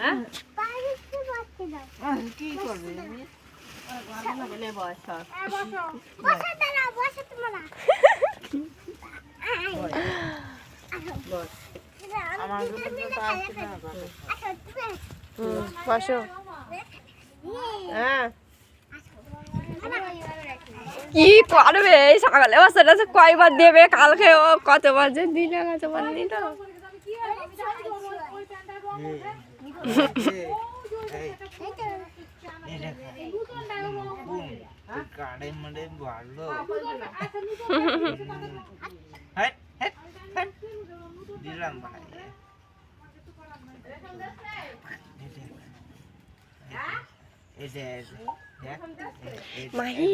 হ্যাঁ? কি করবে। বস। হ্যাঁ। কি করবে? এই সকালে বাচ্চাটা যে কয়বার দেবে? কালকে ও কতবার যে দিল কতবার দিল এই, এই দেখা। হুম, তুই কাড়ে মারে ভালো হ্যাট, হ্যাট, হ্যাট। দিলাম ভাই এই যে, এই যে, দেখ, এই- এই যে, মাহি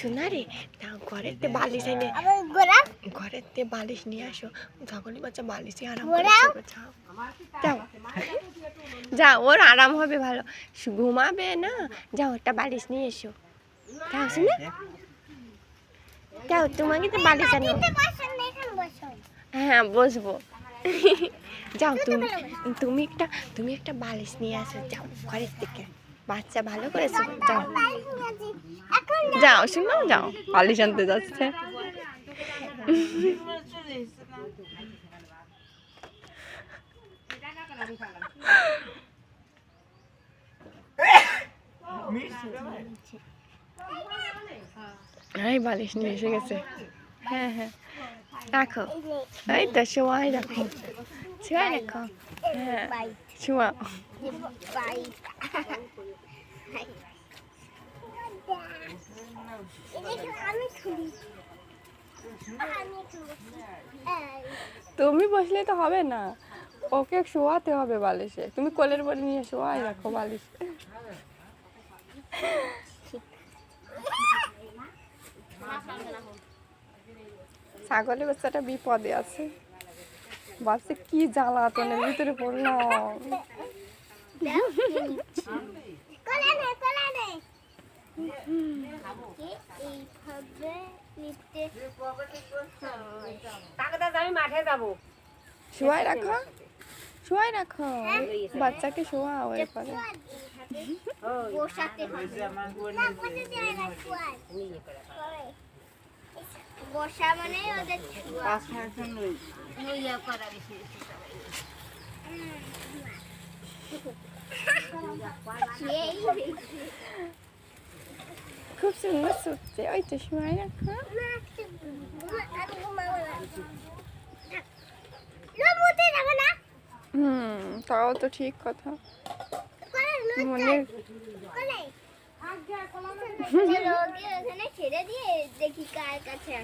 শোনা রে না ঘরের তে বালিশ এনে ঘরের তে বালিশ নিয়ে আসো। ছাগলি বাচ্চা বালিশে আরাম করে যাও। যাও। যাও ওর আরাম হবে ভালো। ঘুমাবে না? যাও একটা বালিশ নিয়ে এসো। যাও শুনে? যাও তোমাকে তো বালিশ আনো হ্যাঁ বসবো। যাও তুমি তুমি একটা তুমি একটা বালিশ নিয়ে আসো যাও ঘরের থেকে। বাচ্চা ভালো করে শোবে, যাও। যাও। শুনো যাও। বালিশ আনতে যাচ্ছে। এই বালিশ নিয়ে এসে গেছে। হ্যাঁ হ্যাঁ। রাখো। এই তো শোয়াই রাখো। শোয়াই রাখো। হ্যাঁ তুমি বসলে তো হবে না। ওকে শোয়াতে হবে বালিশে। তুমি কোলের বলে নিয়ে শোয়াই রাখো বালিশে। ছাগলের বাচ্চাটা বিপদে আছে। বাচ্চা কি জ্বালাতনের ভিতরে পড়লাম এইভাবে নিতে আমি মাঠে যাব। শোয়াই রাখো। শোয়াই রাখো। বাচ্চাকে শোয়াও এরপরে বসাতে হয় এই যে আমার বোন না বসে মানে ওদের এখন ওই এই খুব সুন্দর সুচ্ছে ওই তো সময় রাখো হুম তাও তো ঠিক কথা। মনে ছেড়ে দিয়ে দেখি কার কাছে